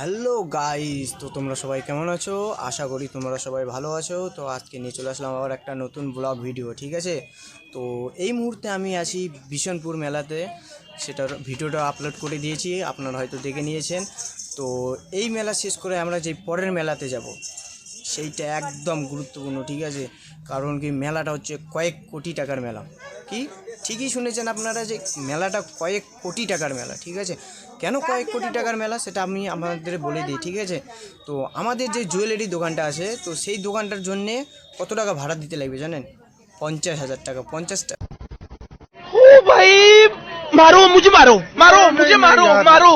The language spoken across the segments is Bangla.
হ্যালো গাইস, তো তোমরা সবাই কেমন আছো? আশা করি তোমরা সবাই ভালো আছো। তো আজকে নিয়ে চলে আসলাম আবার একটা নতুন ব্লগ ভিডিও ঠিক আছে? তো এই মুহূর্তে আমি আছি বিশনপুর মেলাতে। সেটার ভিডিওটা আপলোড করে দিয়েছি, আপনারা হয়তো দেখে নিয়েছেন। তো এই মেলা শেষ করে আমরা যে পরের মেলাতে যাব, সেইটা একদম গুরুত্বপূর্ণ, ঠিক আছে? কারণ কি মেলাটা হচ্ছে কয়েক কোটি টাকার মেলা। কি? ঠিকই শুনেছেন আপনারা যে মেলাটা কয়েক কোটি টাকার মেলা ঠিক আছে? কেন কয়েক কোটি টাকার মেলা সেটা আমি আমাদের বলে দিই ঠিক আছে? তো আমাদের যে জুয়েলারি দোকানটা আছে তো সেই দোকানটার জন্যে কত টাকা ভাড়া দিতে লাগবে জানেন? পঞ্চাশ হাজার টাকা পঞ্চাশ मारो मुझे मारो मारो मुझे मारो मारो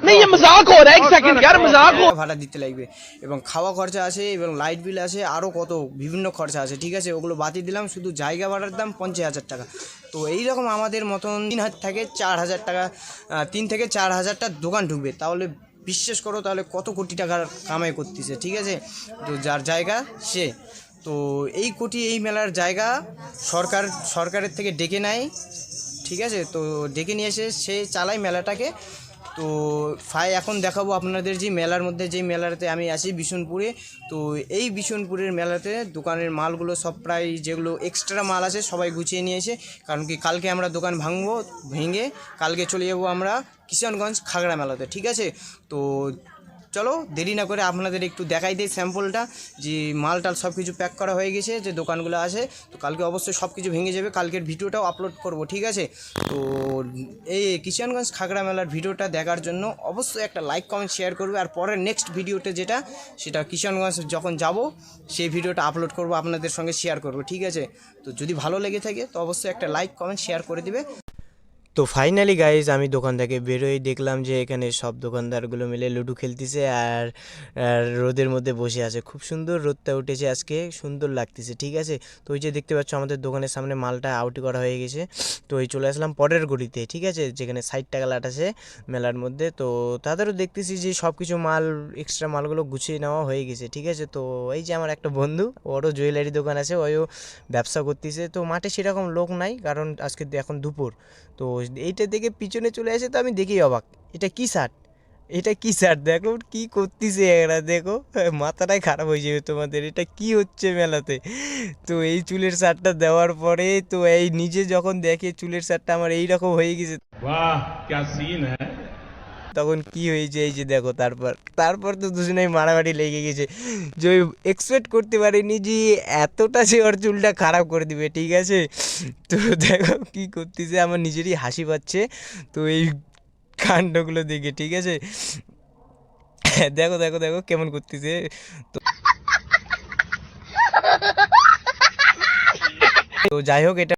नहीं ये मजाक हो रहा है एक सेकंड यार मजाक हो ভাড়া দিতে লাগবে এবং খাওয়া খরচা আছে এবং লাইট বিল আছে আরও কত বিভিন্ন খরচা আছে ঠিক আছে ওগুলো বাতিল দিলাম শুধু জায়গা ভাড়ার দাম পঞ্চাশ হাজার টাকা তো এই রকম আমাদের মতন তিন হাজার থেকে চার হাজার টাকা আহ, তিন থেকে চার হাজারটা দোকান ঢুকবে তাহলে বিশ্বাস করো তাহলে কত কোটি টাকার কামাই করতেছে ঠিক আছে তো যার জায়গা সে তো এই কোটি এই মেলার জায়গা সরকার সরকারের থেকে ডেকে নেয় ঠিক আছে? তো ডেকে নিয়ে এসে সে চালায় মেলাটাকে। তো ফাই এখন দেখাবো আপনাদের যে মেলার মধ্যে, যে মেলাতে আমি আছি বিশনপুরে তো এই বিশনপুরের মেলাতে দোকানের মালগুলো সব প্রায় যেগুলো এক্সট্রা মাল আছে সবাই গুছিয়ে নিয়েছে কারণ কি কালকে আমরা দোকান ভাঙবো, ভেঙে কালকে চলে যাব আমরা কিষানগঞ্জ খাগড়া মেলাতে, ঠিক আছে? তো চলো, দেরি না করে আপনাদের একটু দেখাই দিই স্যাম্পলটা। যে মাল টাল সব কিছু প্যাক করা হয়ে গেছে, যে দোকানগুলো আছে, তো কালকে অবশ্যই সব কিছু ভেঙে যাবে। কালকের ভিডিওটাও আপলোড করব, ঠিক আছে? তো এই কিষানগঞ্জ খাগড়া মেলার ভিডিওটা দেখার জন্য অবশ্যই একটা লাইক কমেন্ট শেয়ার করবে। আর পরের নেক্সট ভিডিওটা যেটা, সেটা কিষানগঞ্জ যখন যাব, সেই ভিডিওটা আপলোড করব, আপনাদের সঙ্গে শেয়ার করব, ঠিক আছে? তো যদি ভালো লেগে থাকে, তো অবশ্যই একটা লাইক কমেন্ট শেয়ার করে দিবে। তো ফাইনালি গাইজ আমি দোকান থেকে বেরোই, দেখলাম যে এখানে সব দোকানদারগুলো মিলে লুডো খেলতেছে আর রোদের মধ্যে বসে আছে। খুব সুন্দর রোদটা উঠেছে আজকে, সুন্দর লাগতেছে, ঠিক আছে? তো ওই যে দেখতে পাচ্ছ আমাদের দোকানের সামনে মালটা আউটি করা হয়ে গেছে। তো ওই চলে আসলাম পরের গড়িতে ঠিক আছে? যেখানে ষাট টাকা লাট আছে মেলার মধ্যে। তো তাদেরও দেখতেছি যে সব কিছু মাল এক্সট্রা মালগুলো গুছিয়ে নেওয়া হয়ে গেছে, ঠিক আছে? তো এই যে আমার একটা বন্ধু, ওরও জুয়েলারি দোকান আছে, ওইও ব্যবসা করতেছে। তো মাঠে সেরকম লোক নাই, কারণ আজকে এখন দুপুর। তো এইটা দেখে পিছনে চলে আসে তো আমি দেখেই অবাক। এটা কি শার্ট এটা কি শার্ট দেখো কি করতেছে এরা, দেখো। মাথাটাই খারাপ হয়ে যাবে তোমাদের। এটা কি হচ্ছে মেলাতে? তো এই চুলের শার্টটা দেওয়ার পরে তো এই নিজে যখন দেখে চুলের শার্টটা আমার এইরকম হয়ে গেছে। বাহ হ্যাঁ? তখন কি হয়েছে, এই যে দেখো তারপর তারপর তো দুজনেই মারামারি লেগে গেছে। যে এক্সপেক্ট করতে পারিনি যে এতটা সে ওর চুলটা খারাপ করে দিবে, ঠিক আছে? তো দেখো কি করতেছে, আমার নিজেরই হাসি পাচ্ছে। তো এই কাণ্ডগুলো দেখে, ঠিক আছে? দেখো দেখো দেখো কেমন করতেছে। তো তো যাই হোক, এটা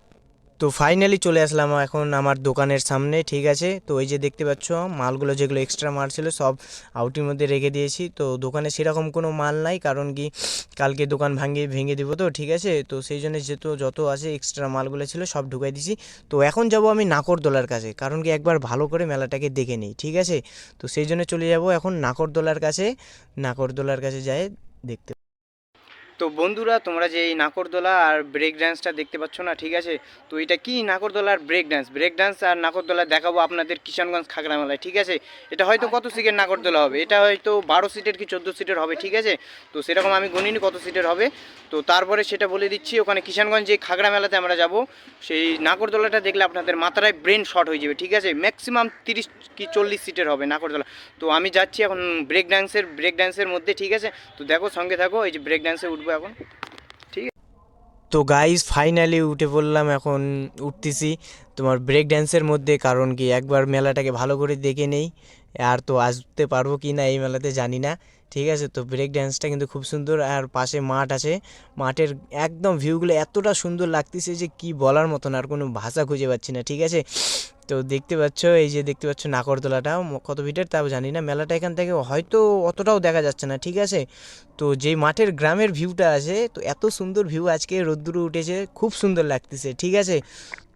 তো ফাইনালি চলে আসলাম এখন আমার দোকানের সামনে, ঠিক আছে? তো এই যে দেখতে পাচ্ছ, মালগুলো যেগুলো এক্সট্রা মাল ছিল সব আউটির মধ্যে রেখে দিয়েছি। তো দোকানে সেরকম কোনো মাল নাই, কারণ কি কালকে দোকান ভাঙিয়ে, ভেঙে দেবো তো, ঠিক আছে? তো সেই জন্য যেহেতু যত আছে এক্সট্রা মালগুলো ছিল সব ঢুকাই দিয়েছি তো এখন যাব আমি নাকরদোলার কাছে, কারণ কি একবার ভালো করে মেলাটাকে দেখে নিই, ঠিক আছে? তো সেই জন্য চলে যাব এখন নাকরদোলার কাছে নাকরদোলার কাছে যাই দেখতে তো বন্ধুরা, তোমরা যে এই নাকরদোলা আর ব্রেক ডান্সটা দেখতে পাচ্ছ না, ঠিক আছে? তো এটা কি নাকরদোলা আর ব্রেক ডান্স ব্রেক ডান্স আর নাকরদোলা দেখাবো আপনাদের কিষানগঞ্জ খাগড়া মেলায় ঠিক আছে? এটা হয়তো কত সিটের নাকরদোলা হবে? এটা হয়তো বারো সিটের কি চোদ্দ সিটের হবে, ঠিক আছে? তো সেরকম আমি গণিনি কত সিটের হবে। তো তারপরে সেটা বলে দিচ্ছি, ওখানে কিষানগঞ্জ যে খাগড়া মেলাতে আমরা যাব, সেই নাকরদোলাটা দেখলে আপনাদের মাথায় ব্রেন শর্ট হয়ে যাবে, ঠিক আছে? ম্যাক্সিমাম তিরিশ কি চল্লিশ সিটের হবে নাকরদোলা। তো আমি যাচ্ছি এখন ব্রেক ডান্সের ব্রেক ডান্সের মধ্যে, ঠিক আছে? তো দেখো, সঙ্গে থাকো, এই যে ব্রেক ডান্সে উঠবো এখন। ঠিক তো গাইজ ফাইনালি উঠে পড়লাম, এখন উঠতেছি তোমার ব্রেক ড্যান্সের মধ্যে, কারণ কি একবার মেলাটাকে ভালো করে দেখে নেই। আর তো আসতে পারব কি না এই মেলাতে জানি না। ঠিক আছে? তো ব্রেক ড্যান্সটা কিন্তু খুব সুন্দর আর পাশে মাঠ আছে। মাঠের একদম ভিউগুলো এতটা সুন্দর লাগতেছে যে কি বলার মতন আর কোনো ভাষা খুঁজে পাচ্ছি না, ঠিক আছে? তো দেখতে পাচ্ছ, এই যে দেখতে পাচ্ছ নাকরদোলাটা কত ফিটের তাও জানি না। মেলাটা এখান থেকে হয়তো অতটাও দেখা যাচ্ছে না, ঠিক আছে? তো যেই মাঠের গ্রামের ভিউটা আছে, তো এত সুন্দর ভিউ আজকে রোদ্দুরে উঠেছে, খুব সুন্দর লাগতেছে, ঠিক আছে?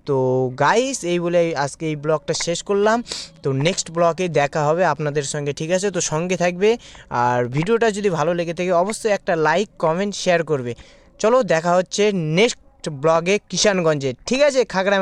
তো গাইস এই বলে আজকে এই ব্লগটা শেষ করলাম। তো নেক্সট ব্লগে দেখা হবে আপনাদের সঙ্গে, ঠিক আছে? তো সঙ্গে থাকবে। আর ভিডিওটা যদি ভালো লেগে থাকে, অবশ্যই একটা লাইক কমেন্ট শেয়ার করবে। চলো, দেখা হচ্ছে নেক্সট ব্লগে কিষানগঞ্জে, ঠিক আছে? খাগড়া